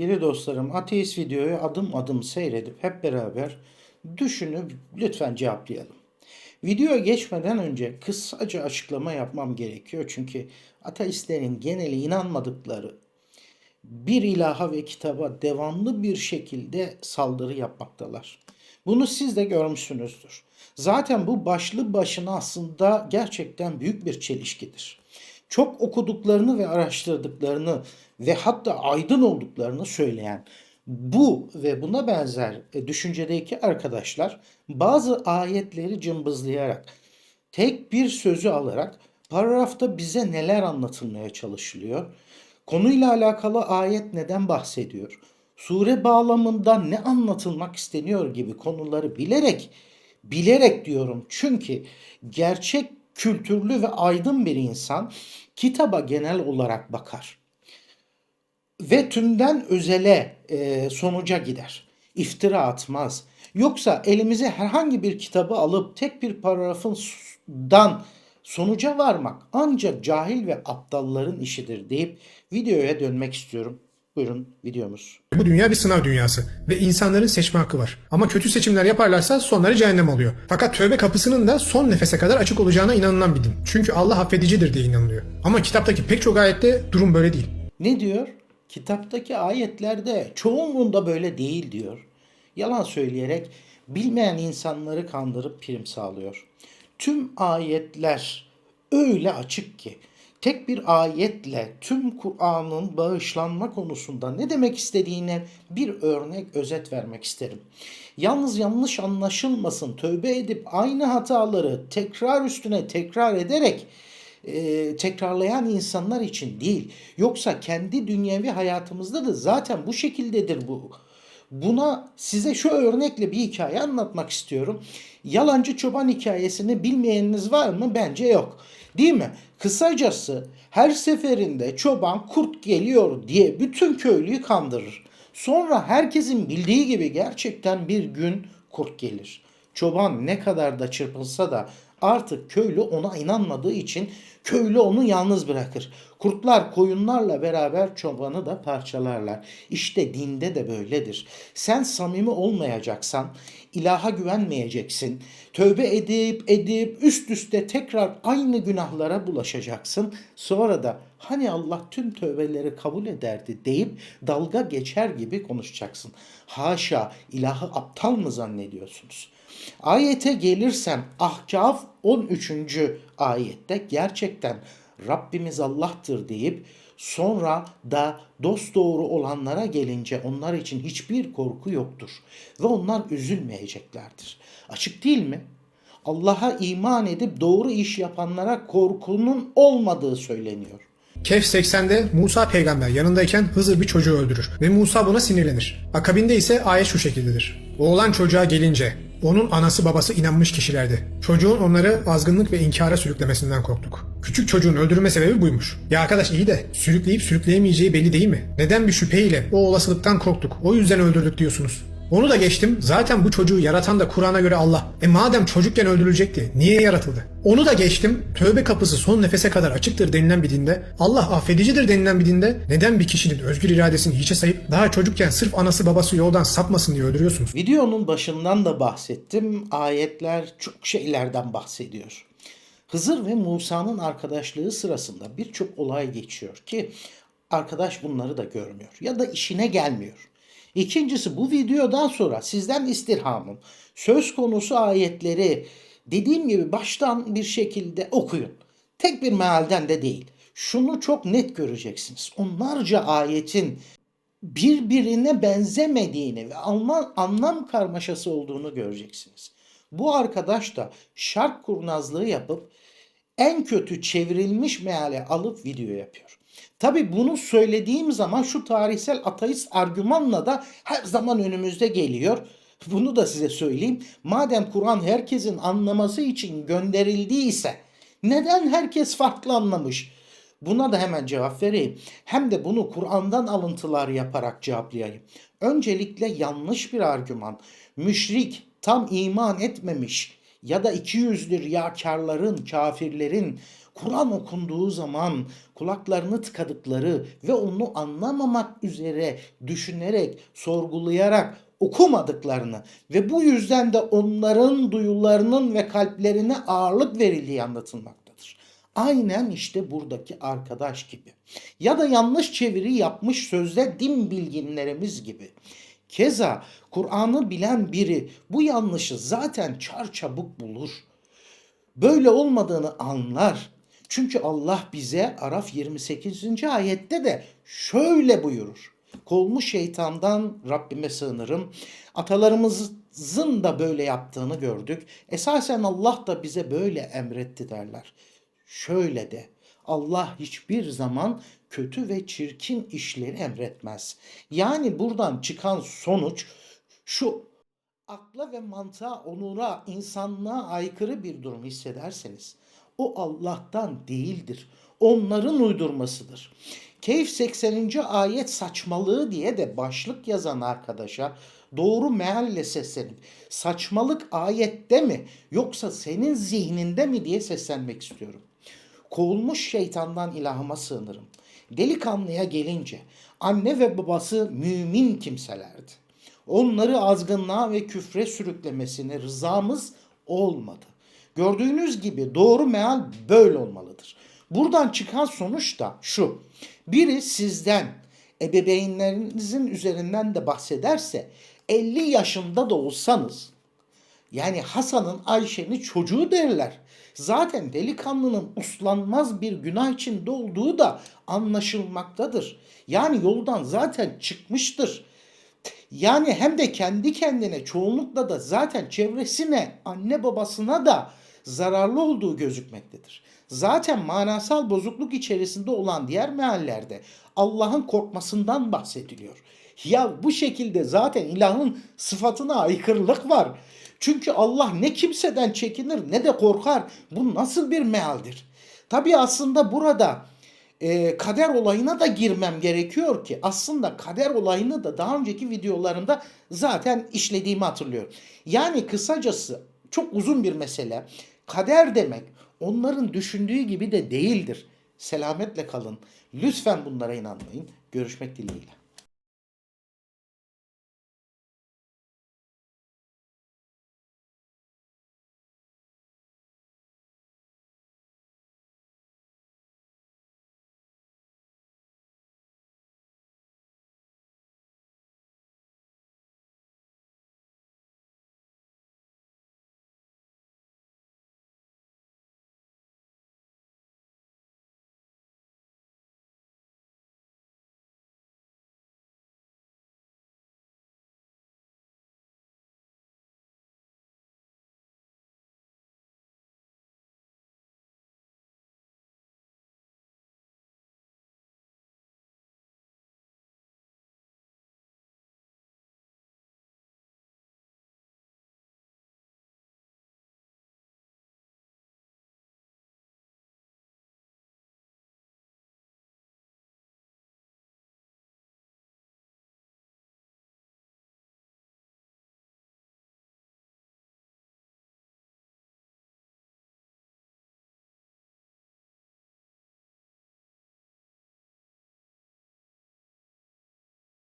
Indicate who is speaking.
Speaker 1: sevgili dostlarım, ateist videoyu adım adım seyredip hep beraber düşünüp lütfen cevaplayalım. Videoya geçmeden önce kısaca açıklama yapmam gerekiyor. Çünkü ateistlerin geneli inanmadıkları bir ilaha ve kitaba devamlı bir şekilde saldırı yapmaktalar. Bunu siz de görmüşsünüzdür. Zaten bu başlı başına aslında gerçekten büyük bir çelişkidir. Çok okuduklarını ve araştırdıklarını ve hatta aydın olduklarını söyleyen bu ve buna benzer e, düşüncedeki arkadaşlar bazı ayetleri cımbızlayarak tek bir sözü alarak paragrafta bize neler anlatılmaya çalışılıyor? Konuyla alakalı ayet neden bahsediyor? Sure bağlamında ne anlatılmak isteniyor gibi konuları bilerek bilerek diyorum çünkü gerçek kültürlü ve aydın bir insan kitaba genel olarak bakar ve tümden özele e, sonuca gider. İftira atmaz. Yoksa elimize herhangi bir kitabı alıp tek bir paragrafından sonuca varmak ancak cahil ve aptalların işidir deyip videoya dönmek istiyorum. Buyurun videomuz.
Speaker 2: Bu dünya bir sınav dünyası ve insanların seçme hakkı var. Ama kötü seçimler yaparlarsa sonları cehennem oluyor. Fakat tövbe kapısının da son nefese kadar açık olacağına inanılan bir din. Çünkü Allah affedicidir diye inanılıyor. Ama kitaptaki pek çok ayette durum böyle değil.
Speaker 1: Ne diyor? Kitaptaki ayetlerde çoğunluğunda böyle değil diyor. Yalan söyleyerek bilmeyen insanları kandırıp prim sağlıyor. Tüm ayetler öyle açık ki tek bir ayetle tüm Kur'an'ın bağışlanma konusunda ne demek istediğine bir örnek özet vermek isterim. Yalnız yanlış anlaşılmasın tövbe edip aynı hataları tekrar üstüne tekrar ederek e, tekrarlayan insanlar için değil. Yoksa kendi dünyevi hayatımızda da zaten bu şekildedir bu. Buna size şu örnekle bir hikaye anlatmak istiyorum. Yalancı çoban hikayesini bilmeyeniniz var mı? Bence yok. Değil mi? Kısacası her seferinde çoban kurt geliyor diye bütün köylüyü kandırır. Sonra herkesin bildiği gibi gerçekten bir gün kurt gelir. Çoban ne kadar da çırpınsa da artık köylü ona inanmadığı için köylü onu yalnız bırakır. Kurtlar koyunlarla beraber çobanı da parçalarlar. İşte dinde de böyledir. Sen samimi olmayacaksan, ilaha güvenmeyeceksin. Tövbe edip edip üst üste tekrar aynı günahlara bulaşacaksın. Sonra da hani Allah tüm tövbeleri kabul ederdi deyip dalga geçer gibi konuşacaksın. Haşa ilahı aptal mı zannediyorsunuz? Ayete gelirsem Ahkaf 13. ayette gerçekten Rabbimiz Allah'tır deyip sonra da dost doğru olanlara gelince onlar için hiçbir korku yoktur ve onlar üzülmeyeceklerdir. Açık değil mi? Allah'a iman edip doğru iş yapanlara korkunun olmadığı söyleniyor.
Speaker 2: Kehf 80'de Musa peygamber yanındayken Hızır bir çocuğu öldürür ve Musa buna sinirlenir. Akabinde ise ayet şu şekildedir. Oğlan çocuğa gelince onun anası babası inanmış kişilerdi. Çocuğun onları azgınlık ve inkara sürüklemesinden korktuk. Küçük çocuğun öldürme sebebi buymuş. Ya arkadaş iyi de sürükleyip sürükleyemeyeceği belli değil mi? Neden bir şüpheyle o olasılıktan korktuk, o yüzden öldürdük diyorsunuz? Onu da geçtim. Zaten bu çocuğu yaratan da Kur'an'a göre Allah. E madem çocukken öldürülecekti, niye yaratıldı? Onu da geçtim. Tövbe kapısı son nefese kadar açıktır denilen bir dinde, Allah affedicidir denilen bir dinde neden bir kişinin özgür iradesini hiçe sayıp daha çocukken sırf anası babası yoldan sapmasın diye öldürüyorsunuz?
Speaker 1: Videonun başından da bahsettim. Ayetler çok şeylerden bahsediyor. Hızır ve Musa'nın arkadaşlığı sırasında birçok olay geçiyor ki arkadaş bunları da görmüyor ya da işine gelmiyor. İkincisi bu videodan sonra sizden istirhamım söz konusu ayetleri dediğim gibi baştan bir şekilde okuyun. Tek bir mealden de değil. Şunu çok net göreceksiniz. Onlarca ayetin birbirine benzemediğini ve anlam, anlam karmaşası olduğunu göreceksiniz. Bu arkadaş da şark kurnazlığı yapıp en kötü çevrilmiş meale alıp video yapıyor. Tabi bunu söylediğim zaman şu tarihsel ateist argümanla da her zaman önümüzde geliyor. Bunu da size söyleyeyim. Madem Kur'an herkesin anlaması için gönderildiyse neden herkes farklı anlamış? Buna da hemen cevap vereyim. Hem de bunu Kur'an'dan alıntılar yaparak cevaplayayım. Öncelikle yanlış bir argüman. Müşrik, tam iman etmemiş ya da iki yüzlü riyakarların, kafirlerin Kur'an okunduğu zaman kulaklarını tıkadıkları ve onu anlamamak üzere düşünerek, sorgulayarak okumadıklarını ve bu yüzden de onların duyularının ve kalplerine ağırlık verildiği anlatılmaktadır. Aynen işte buradaki arkadaş gibi. Ya da yanlış çeviri yapmış sözde din bilginlerimiz gibi. Keza Kur'an'ı bilen biri bu yanlışı zaten çarçabuk bulur. Böyle olmadığını anlar. Çünkü Allah bize Araf 28. ayette de şöyle buyurur. Kolmu şeytandan Rabbime sığınırım. Atalarımızın da böyle yaptığını gördük. Esasen Allah da bize böyle emretti derler. Şöyle de Allah hiçbir zaman kötü ve çirkin işleri emretmez. Yani buradan çıkan sonuç şu akla ve mantığa, onura, insanlığa aykırı bir durum hissederseniz o Allah'tan değildir. Onların uydurmasıdır. Keyif 80. ayet saçmalığı diye de başlık yazan arkadaşa doğru mealle seslenip saçmalık ayette mi yoksa senin zihninde mi diye seslenmek istiyorum. Kovulmuş şeytandan ilahıma sığınırım. Delikanlıya gelince anne ve babası mümin kimselerdi. Onları azgınlığa ve küfre sürüklemesine rızamız olmadı. Gördüğünüz gibi doğru meal böyle olmalıdır. Buradan çıkan sonuç da şu. Biri sizden ebeveynlerinizin üzerinden de bahsederse 50 yaşında da olsanız yani Hasan'ın Ayşe'nin çocuğu derler. Zaten delikanlının uslanmaz bir günah içinde olduğu da anlaşılmaktadır. Yani yoldan zaten çıkmıştır. Yani hem de kendi kendine çoğunlukla da zaten çevresine, anne babasına da zararlı olduğu gözükmektedir. Zaten manasal bozukluk içerisinde olan diğer meallerde Allah'ın korkmasından bahsediliyor. Ya bu şekilde zaten ilahın sıfatına aykırılık var. Çünkü Allah ne kimseden çekinir ne de korkar. Bu nasıl bir mealdir? Tabi aslında burada e, kader olayına da girmem gerekiyor ki aslında kader olayını da daha önceki videolarımda zaten işlediğimi hatırlıyorum. Yani kısacası çok uzun bir mesele. Kader demek onların düşündüğü gibi de değildir. Selametle kalın. Lütfen bunlara inanmayın. Görüşmek dileğiyle.